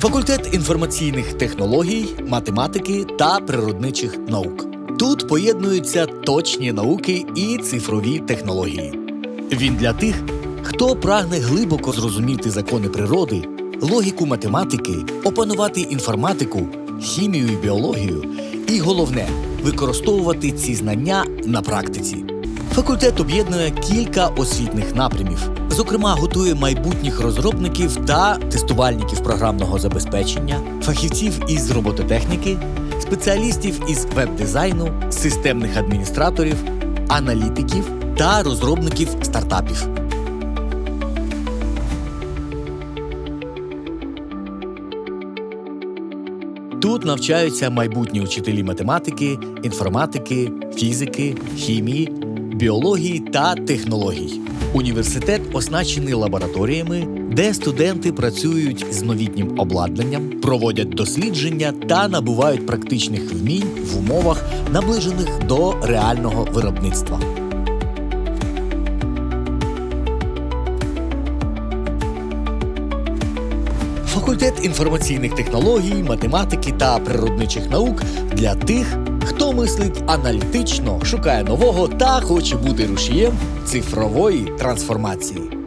Факультет інформаційних технологій, математики та природничих наук. Тут поєднуються точні науки і цифрові технології. Він для тих, хто прагне глибоко зрозуміти закони природи, логіку математики, опанувати інформатику, хімію і біологію, і головне використовувати ці знання на практиці. Факультет об'єднує кілька освітних напрямів. Зокрема, готує майбутніх розробників та тестувальників програмного забезпечення, фахівців із робототехніки, спеціалістів із веб-дизайну, системних адміністраторів, аналітиків та розробників стартапів. Тут навчаються майбутні учителі математики, інформатики, фізики, хімії, біології та технологій. Університет оснащений лабораторіями, де студенти працюють з новітнім обладнанням, проводять дослідження та набувають практичних вмінь в умовах, наближених до реального виробництва. Факультет інформаційних технологій, математики та природничих наук для тих, хто мислить аналітично, шукає нового та хоче бути рушієм цифрової трансформації.